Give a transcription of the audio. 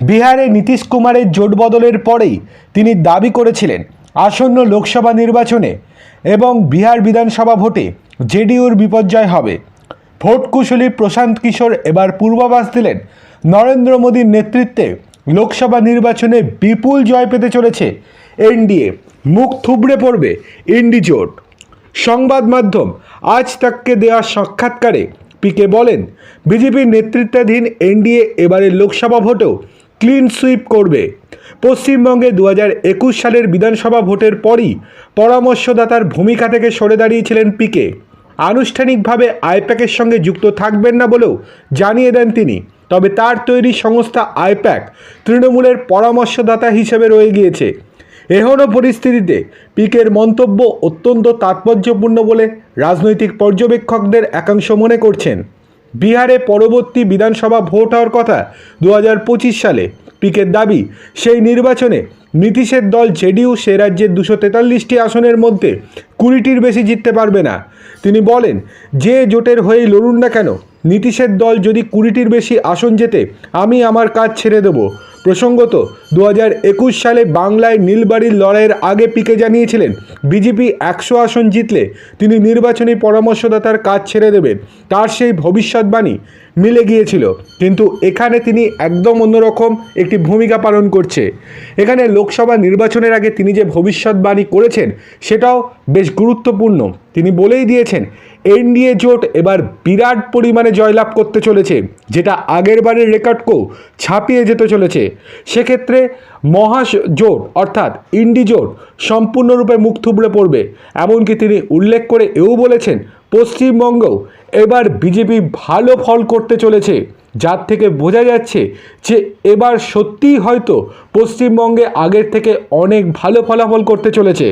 বিহারে নীতিশ কুমারের জোট বদলের পরেই তিনি দাবি করেছিলেন আসন্ন লোকসভা নির্বাচনে এবং বিহার বিধানসভা ভোটে জেডিইউর বিপর্যয় হবে। ভোট কুশলী প্রশান্ত কিশোর এবার পূর্বাভাস দিলেন নরেন্দ্র মোদীর নেতৃত্বে লোকসভা নির্বাচনে বিপুল জয় পেতে চলেছে এনডিএ। মুখ থুবড়ে পড়বে ইন্ডি জোট। সংবাদ মাধ্যম আজ তাককে দেওয়া সাক্ষাৎকারে পিকে বলেন, বিজেপির নেতৃত্বাধীন এনডিএ এবারের লোকসভা ভোটেও ক্লিন সুইপ করবে। পশ্চিমবঙ্গে দু একুশ সালের বিধানসভা ভোটের পরই পরামর্শদাতার ভূমিকা থেকে সরে দাঁড়িয়েছিলেন পিকে। আনুষ্ঠানিকভাবে আইপ্যাকের সঙ্গে যুক্ত থাকবেন না বলেও জানিয়ে দেন তিনি। তবে তার তৈরি সংস্থা আইপ্যাক তৃণমূলের পরামর্শদাতা হিসেবে রয়ে গিয়েছে। এহনো পরিস্থিতিতে পিকের মন্তব্য অত্যন্ত তাৎপর্যপূর্ণ বলে রাজনৈতিক পর্যবেক্ষকদের একাংশ মনে করছেন। বিহারে পরবর্তী বিধানসভা ভোট হওয়ার কথা দু হাজার পঁচিশ সালে পিকের দাবি, সেই নির্বাচনে নীতিশের দল জেডিউ সে রাজ্যের দুশো তেতাল্লিশটি আসনের মধ্যে কুড়িটির বেশি জিততে পারবে না। তিনি বলেন, যে জোটের হয়েই লড়ুন না কেন, নীতিশের দল যদি কুড়িটির বেশি আসন জেতে, আমি আমার কাজ ছেড়ে দেব। প্রসঙ্গত দু হাজার একুশ সালে বাংলায় নীলবাড়ির লড়াইয়ের আগে পিকে জানিয়েছিলেন, বিজেপি একশো আসন জিতলে তিনি নির্বাচনী পরামর্শদাতার কাজ ছেড়ে দেবেন। তার সেই ভবিষ্যৎবাণী মিলে গিয়েছিল, কিন্তু এখানে তিনি একদম অন্যরকম একটি ভূমিকা পালন করছে। এখানে লোকসভা নির্বাচনের আগে তিনি যে ভবিষ্যৎবাণী করেছেন, সেটাও বেশ গুরুত্বপূর্ণ। তিনি বলেই দিয়েছেন এনডিএ জোট এবার বিরাট পরিমাণে জয়লাভ করতে চলেছে, যেটা আগের বারের রেকর্ডকেও ছাপিয়ে যেতে চলেছে। সেক্ষেত্রে মহা জোট, অর্থাৎ ইন্ডি জোট, সম্পূর্ণরূপে মুখ থুবড়ে পড়বে, এমনকি তিনি উল্লেখ করে এও বলেছেন পশ্চিমবঙ্গ এবার বিজেপি ভালো ফল করতে চলেছে, যার থেকে বোঝা যাচ্ছে যে এবার সত্যিই হয়তো পশ্চিমবঙ্গে আগের থেকে অনেক ভালো ফলাফল করতে চলেছে।